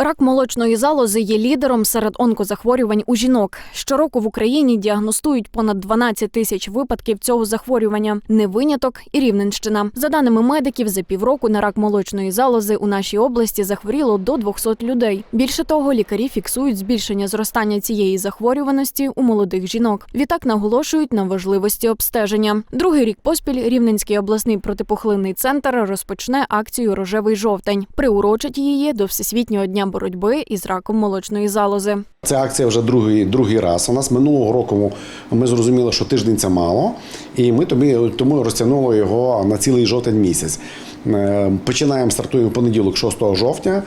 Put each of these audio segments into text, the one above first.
Рак молочної залози є лідером серед онкозахворювань у жінок. Щороку в Україні діагностують понад 12 тисяч випадків цього захворювання. Не виняток і Рівненщина. За даними медиків, за півроку на рак молочної залози у нашій області захворіло до 200 людей. Більше того, лікарі фіксують збільшення зростання цієї захворюваності у молодих жінок. Відтак наголошують на важливості обстеження. Другий рік поспіль Рівненський обласний протипухлинний центр розпочне акцію Рожевий жовтень. Приурочить її до всесвітнього дня боротьби із раком молочної залози. Ця акція вже другий, другий раз. У нас минулого року ми зрозуміли, що тиждень це мало, і ми тобі тому розтягнули його на цілий жовтень місяць. Е, Починаємо стартуємо в понеділок, 6 жовтня.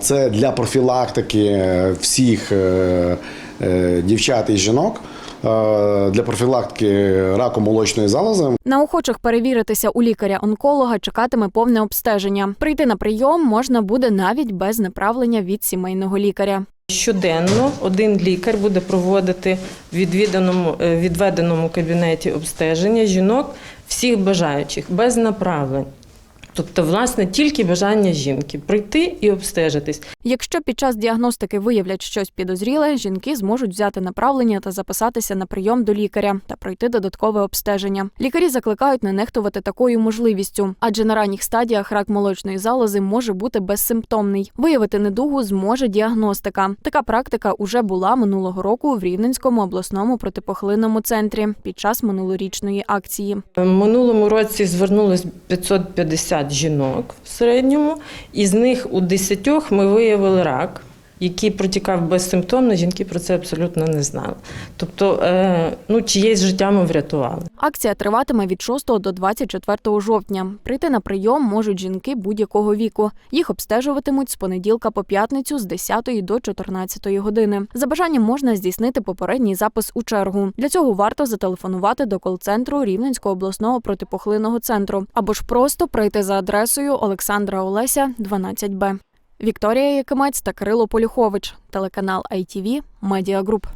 Це для профілактики всіх е, е, дівчат і жінок. Е, Для профілактики раку молочної залози На охочих перевіритися у лікаря-онколога чекатиме повне обстеження. Прийти на прийом можна буде навіть без направлення від сімейного лікаря. Щоденно один лікар буде проводити в відвіданому, е, відведеному кабінеті обстеження жінок всіх бажаючих без направлень. Тобто, власне, тільки бажання жінки прийти і обстежитись. Якщо під час діагностики виявлять щось підозріле, жінки зможуть взяти направлення та записатися на прийом до лікаря та пройти додаткове обстеження. Лікарі закликають не нехтувати такою можливістю, адже на ранніх стадіях рак молочної залози може бути безсимптомний. Виявити недугу зможе діагностика. Така практика уже була минулого року в Рівненському обласному протипохлинному центрі під час минулорічної акції. В минулому році звернулось 550 жінок в середньому, і з них у 10 ми виявили рак, який протікав безсимптомно. Жінки про це абсолютно не знали. Тобто, е, ну, чиєсь життя ми врятували. Акція триватиме від 6 до 24 жовтня. Прийти на прийом можуть жінки будь-якого віку. Їх обстежуватимуть з понеділка по п'ятницю з 10 до 14 години. За бажанням можна здійснити попередній запис у чергу. Для цього варто зателефонувати до кол-центру Рівненського обласного протипухлинного центру або ж просто прийти за адресою Олександра Олеся, 12Б. Вікторія Якимець та Кирило Полюхович, телеканал ITV, Медіагруп.